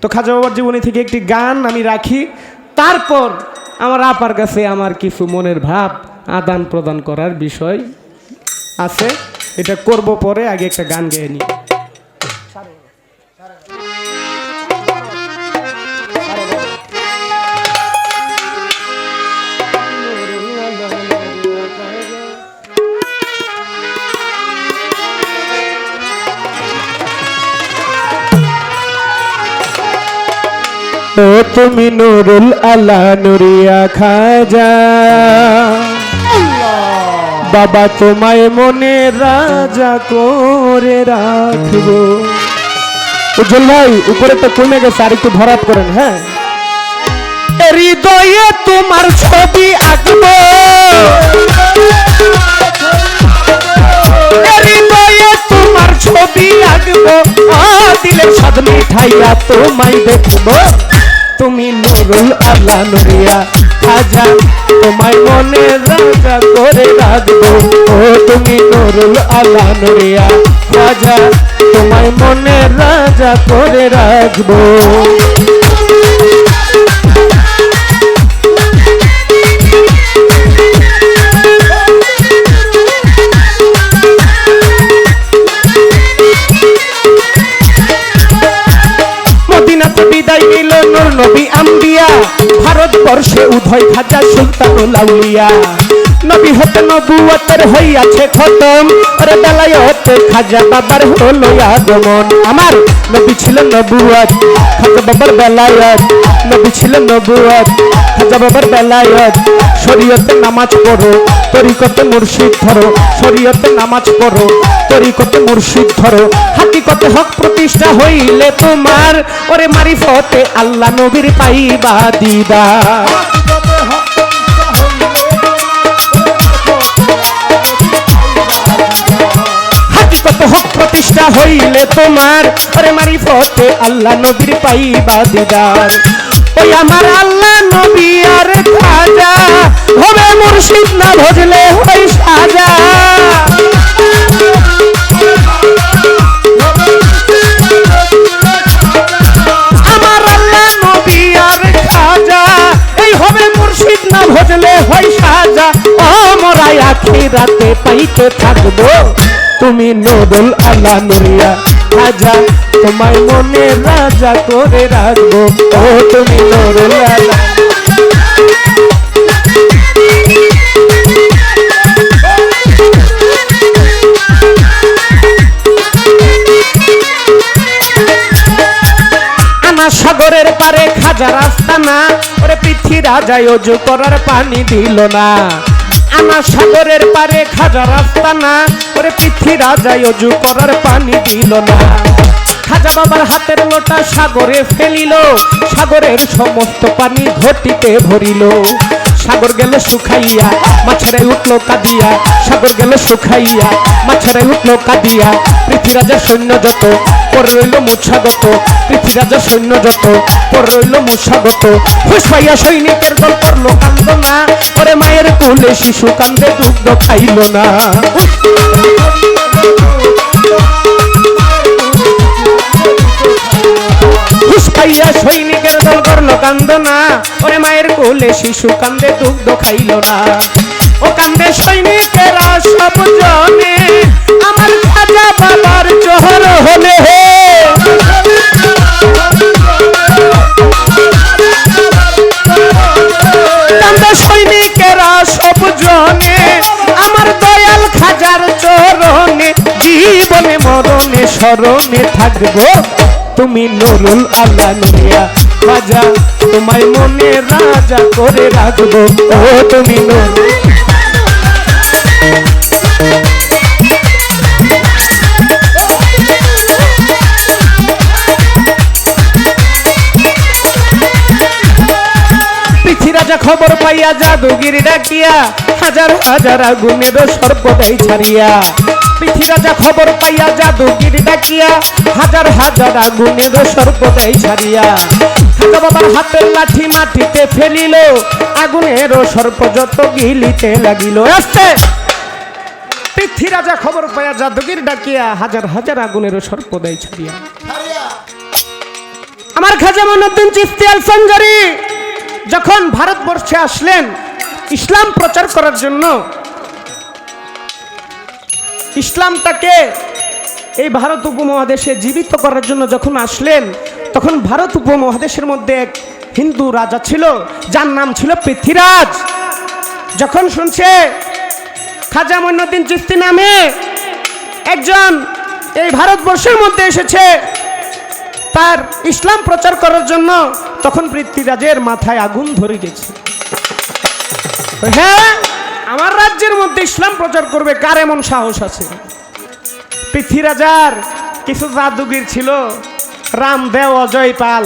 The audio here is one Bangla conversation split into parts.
তো খাজা বাবার জীবনী থেকে একটি গান আমি রাখি। তারপর আমার আপার কাছে আমার কিছু মনের ভাব আদান প্রদান করার বিষয় আছে। এটা করব পরে, আগে একটা গান গেয়ে নিই। ও তুমি নুরুল আল্লাহ নুরিয়া খাজা। বাবা তোমায় মনে রাজা করে রাখব। উজ্জ্বল ভাই উপরে তো কমে গেছে, আর একটু ভরাট করেন হ্যাঁ? হৃদয়ে তোমার ছবি আঁকবো। হৃদয়ে তোমার ছবি আঁকবো। আ দিলের সাদ মিঠাইয়া তোমায় দেখব। তুমি নুরুল আল্লাহ নুরিয়া। খাজা, তোমায় মনে রাজা করে রাখব। ও তুমি নুরুল আল্লাহ নুরিয়া। খাজা, তোমায় মনে রাজা করে রাখব। নূর নবী আম্বিয়া, ভারতবর্ষে উদয় খাজা সুলতানুল আউলিয়া নবী হতে নবুয়তের হইয়াছে খতম ওরে বেলায়তে খাজা বাবার হলো আগমন। আমার নবী ছিল নবুয়ত খাজা বাবার বেলায়ত, নবী ছিল নবুয়ত খাজা বাবার বেলায়ত শরীয়তে নামাজ পড়ো, তরিকতে মুর্শিদ ধরো, শরীয়তে নামাজ পড়ো, তরিকতে মুর্শিদ ধরো। হাকিকতে হক প্রতিষ্ঠা হইলে তোমার, ওরে মারিফতে আল্লাহ নবীর পাইবা দিদা হক প্রতিষ্ঠা হইলে তোমার, ওরে মারিফতে আল্লাহ নবীর পাইবা দিদার। ওই আমার আল্লাহ নবী মুর্শিদ না ভজলে হই সাজা। না ভজলে হয় সাজা। অমরাই আখিরাতে পাইতে থাকব। তুমি নুরুল আল্লাহ নুরিয়া খাজা তোমায় মনে রাজা করে রাখব। ও তুমি নুরুল আল্লাহ সাগরের পারে খাজা রাস্তা না, ওরে পৃথিবী রাজায় অজু করার পানি দিল না। আনা সাগরের পারে খাজা রাস্তা না, ওরে পৃথিবী রাজায় অজু করার পানি দিল না। খাজা বাবার হাতের লোটা সাগরে ফেলিল, সাগরের সমস্ত পানি ঘটিতে ভরিল। সাগর গেল শুকাইয়া মাছেরাই উঠল কাঁদিয়া, সাগর গেল শুকাইয়া মাছেরাই উঠল কাঁদিয়া, পৃথ্বীরাজের সৈন্য যত, পর রইল মুছাগত পৃথ্বীরাজের সৈন্য যত, পর রইল মুছাগত হুশ পাইয়া সৈনিকের দল করল কান্দ না ওরে মায়ের কোলে শিশু কান্দে দুগ্ধ খাইল না। পাইয়া সৈনিকের দল করল কান্দ না ওরে মায়ের কোলে শিশু কান্দে, দুগ্ধ খাইল না। ও কান্দে সৈনিকেরা সব জনে। আমার খাজা বাবার জোহর হলে হে। জীবনে, মরণে, স্মরণে থাকব। তুমি নুরুল আল্লাহ নুরিয়া খাজা তোমায় মনে রাজা করে রাখব। ও তুমি নুরুল খবর পাইয়া জাদুগির ডাকিয়া হাজার হাজার আগুনের সর্বদাই ছাড়িয়া। পৃথ্বী রাজা খবর পাইয়া জাদুগির ডাকিয়া হাজার হাজার আগুনের সর্বদাই ছাড়িয়া খাজা বাবার হাতের লাঠি মাটিতে ফেলিল আগুনের সর্প যত গিলিতে লাগিল। আসতে পৃথ্বী রাজা খবর পাইয়া জাদুগির ডাকিয়া হাজার হাজার আগুনের সর্পদাই ছাড়িয়া। আমার খাজা মনুদ্দিন চিস্তি আল সঞ্জারি যখন ভারতবর্ষে আসলেন ইসলাম প্রচার করার জন্য ইসলামটাকে এই ভারত উপমহাদেশে জীবিত করার জন্য যখন আসলেন, তখন ভারত উপমহাদেশের মধ্যে এক হিন্দু রাজা ছিল, যার নাম ছিল পৃথ্বীরাজ। যখন শুনছে, খাজা মঈনুদ্দিন চিস্তি নামে একজন এই ভারতবর্ষের মধ্যে এসেছে, তার ইসলাম প্রচার করার জন্য, তখন পৃথ্বীরাজের মাথায় আগুন ধরে গেছে। হ্যাঁ? আমার রাজ্যের মধ্যে ইসলাম প্রচার করবে কার এমন সাহস আছে? পৃথ্বীরাজার কিছু জাদুগির ছিল রামদেও অজয়, পাল।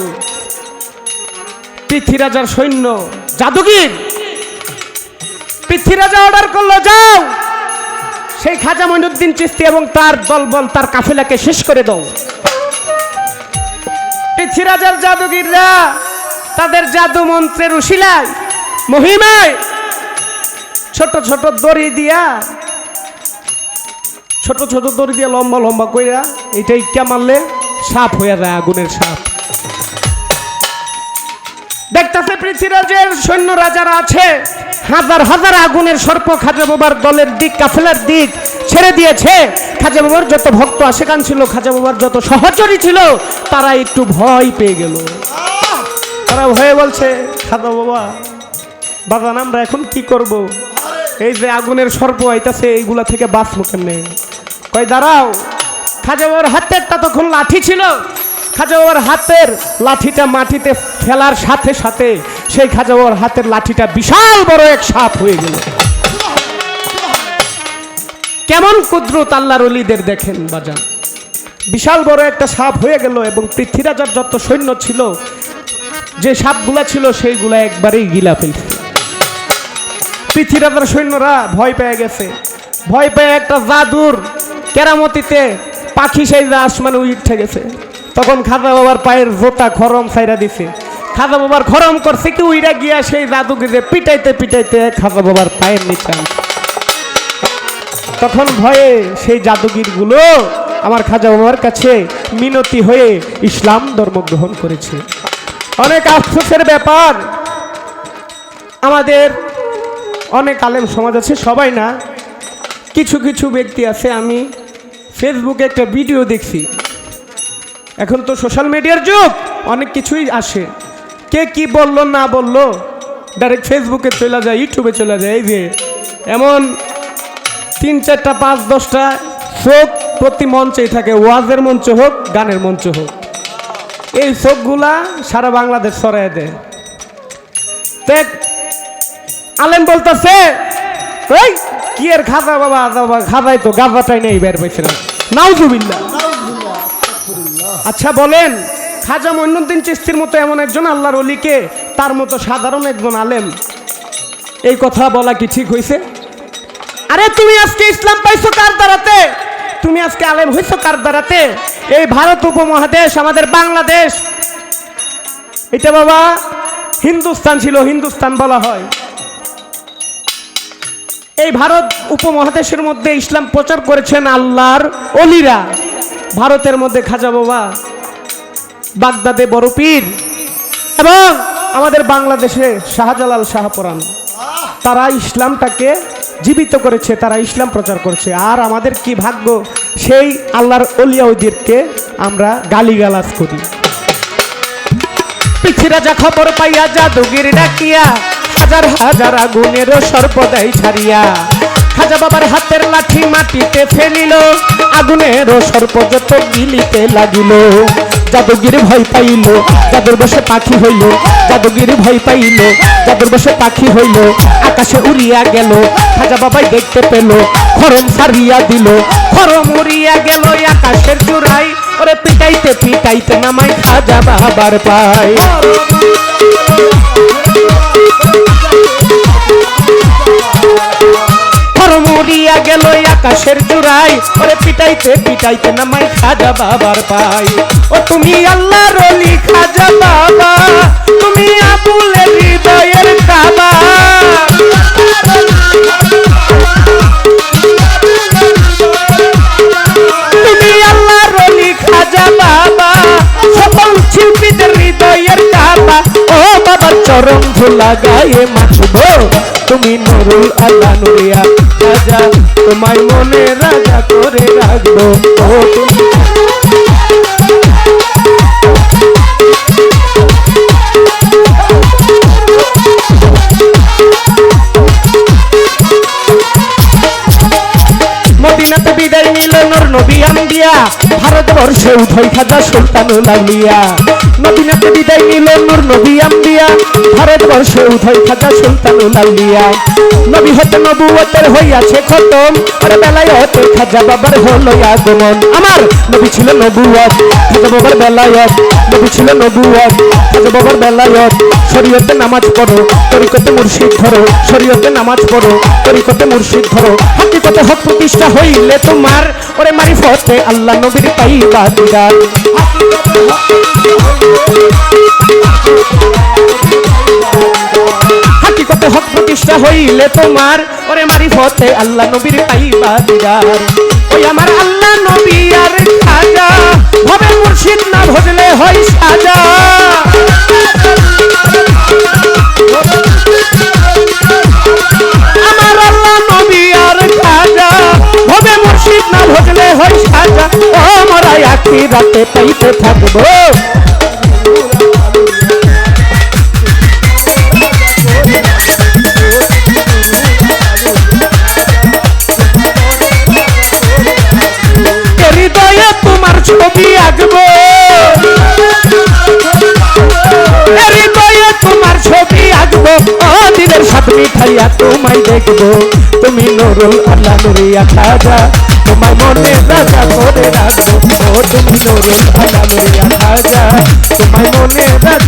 পৃথ্বীরাজার সৈন্য, জাদুগির! পৃথ্বীরাজা অর্ডার করল, যাও! সেই খাজা মঈনুদ্দিন চিস্তি এবং তার দলবল, তার কাফেলাকে শেষ করে দাও। পৃথ্বীরাজার জাদুগিররা তাদের জাদু মন্ত্রের উশিলায়, মহিমায় ছোট ছোট দড়ি দিয়া, ছোট ছোট দড়ি দিয়া লম্বা লম্বা কইরা এটাই কে মারলে সাপ হয়ে যায়, আগুনের সাপ। দেখতেছে পৃথ্বীরাজের সৈন্য রাজারা আছে, হাজার হাজার আগুনের সর্প খাজা বাবার দলের দিক, কাফেলার দিক ছেড়ে দিয়েছে। খাজা বাবার যত ভক্ত আশেকান ছিল, খাজা বাবার যত সহচরী ছিল তারা একটু ভয় পেয়ে গেল। তারা ভয়ে বলছে, খাজা বাবা বাজান আমরা এখন কি করব? এই যে আগুনের সর্প আইতাছে, এইগুলা থেকে বাঁচবো কেমনে? কয়, দাঁড়াও। খাজা বাবার হাতে একটা তখন লাঠি ছিল। খাজা বাবার হাতের লাঠিটা মাটিতে ফেলার সাথে সাথে সেই খাজা বাবার হাতের লাঠিটা বিশাল বড় এক সাপ হয়ে গেল। কেমন কুদ্রুত আল্লাহর অলিদের দেখেন বাজান। বিশাল বড় একটা সাপ হয়ে গেল এবং পৃথ্বীরাজার যত সৈন্য ছিল, যে সাপগুলা ছিল, সেইগুলা একবারেই গিলা ফেলছে। পৃথ্বীরাজার সৈন্যরা ভয় পেয়ে গেছে। ভয় পেয়ে একটা জাদুর কেরামতিতে পাখি সেই আসমানে উঠে গেছে। তখন খাজা বাবার পায়ের জোতা খরম সাইরা দিছে। খাজা বাবার খরম করছে কি উইরা গিয়া সেই জাদুকে যে পিটাইতে পিটাইতে খাজা বাবার পায়ের নিচে। তখন ভয়ে সেই জাদুগিরগুলো আমার খাজা বাবার কাছে মিনতি হয়ে ইসলাম ধর্ম গ্রহণ করেছে। অনেক আফসোসের ব্যাপার। আমাদের অনেক আলেম সমাজ আছে, সবাই না? কিছু কিছু ব্যক্তি আছে, আমি ফেসবুকে একটা ভিডিও দেখছি। এখন তো সোশ্যাল মিডিয়ার যুগ, অনেক কিছুই আসে। কে কি বলল, না বলল ডাইরেক্ট ফেসবুকে চলে যায় ইউটিউবে চলে যায়, এই যে এমন তিন চারটা, পাঁচ দশটা চোখ প্রতি মঞ্চেই থাকে, ওয়াজের মঞ্চ হোক, গানের মঞ্চ হোক। এই চোখগুলা সারা বাংলাদেশ সরাই দেয়। আলেম বলতেছে কি এর খাজা বাবা বাবা খাজাই তো গাজাটাই নেই বের পাইছে না। নাউজুবিল্লাহ। আচ্ছা বলেন, খাজা মঈনুদ্দিন চিস্তির মতো এমন একজন আল্লাহর অলিকে, তার মতো সাধারণ একজন আলেম, এই কথা বলা কি ঠিক হয়েছে আরে তুমি আজকে ইসলাম পাইছো কার দ্বারাতে? তুমি আজকে আলেম হইছো কার দ্বারাতে? এই ভারত উপমহাদেশ, আমাদের বাংলাদেশ। এটা বাবা, হিন্দুস্তান ছিল, হিন্দুস্তান বলা হয়। এই ভারত উপমহাদেশের মধ্যে ইসলাম প্রচার করেছেন আল্লাহর অলিরা। ভারতের মধ্যে খাজা বাবা, বাগদাদে বড় পীর এবং আমাদের বাংলাদেশে শাহজালাল শাহপরান তারা ইসলামটাকে জীবিত করেছে, তারা ইসলাম প্রচার করছে। আর আমাদের কি ভাগ্য? সেই আল্লাহর অলিয়াউদ্দিরকে আমরা গালিগালাজ করি। পৃথিরাজা খবর পাইয়া জাদুগির ডাকিয়া হাজার হাজার আগুনের সর্বদাই ছাড়িয়া খাজা বাবার হাতের লাঠি মাটিতে ফেলিল, আগুনের সর্প যত গিলিতে লাগিল। জাদুগির ভয় পাইল, জাদুর বসে পাখি হইল, জাদুগির ভয় পাইল, জাদুর বসে পাখি হইল, আকাশে উড়িয়া গেল, খাজা বাবাই দেখতে পেল, খরম সারিয়া দিল, খরম উড়িয়া গেল আকাশের চূড়াই ওরে পিটাইতে পিটাইতে নামাই খাজা বাবার পায়। গেল আকাশের চূড়াই ওরে পিটাইতে পিটাইতে নামাই খাজা বাবার পাই ও তুমি আল্লাহ রলি খাজা বাবা। তুমি আবুলের হৃদয়ের কাবা তুমি আল্লাহ রলি খাজা বাবা। সকল শিল্পীদের চরম ধুলা গায়ে মাখব। তুমি নুরুল আল্লাহ নুরিয়া রাজা, তোমায় মনে রাজা করে রাখব। বিদায় নিল নর নবী আম্বিয়া। ভারতবর্ষে উঠই খাজা সুলতানুল আউলিয়া মদিনাতে বিদায় নিল, নর নবী আম্বিয়া। ভারতবর্ষে উঠই খাজা সুলতানুল আউলিয়া নবী হতে নবুয়তের হইয়াছে খতম, আরে বেলায়তে খাজা বাবার হলো আগমন। আমার নবী ছিল নবুয়ত খাজা বাবার বেলায়ত। নবী ছিল নবুয়ত খাজা বাবার বেলায়ত। শরীয়তে নামাজ পড়ো, তরিকতে মুর্শিদ ধরো। শরীয়তে নামাজ পড়ো, তরিকতে মুর্শিদ ধরো। হাকিকতে হক প্রতিষ্ঠা হইলে তোমার ওরে মারি মারিফতে আল্লাহ নবীর পাইবা দিদার হাকিকতে হক প্রতিষ্ঠা হইলে তোমার, ওরে মারি মারিফতে আল্লাহ নবীর পাইবা দিদার ওই আমার আল্লাহ নবী আর খাজা, ভবে মুর্শিদ না ভজলে হয় সাজা। একই রাতে পাইতে থাকব। হৃদয়ে তোমার ছবি আঁকবো। হৃদয়ে তোমার ছবি আঁকবো। দিনের সাত মিঠাইয়া তোমায় দেখব। তুমি নুরুল আল্লাহ নুরিয়া খাজা, তোমার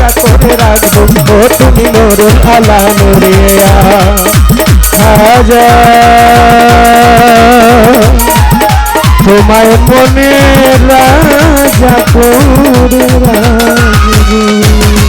রাজা করে রাখব। ও তুমি আল্লাহ নুরিয়া তোমায় মনে রাজা করে রাখব।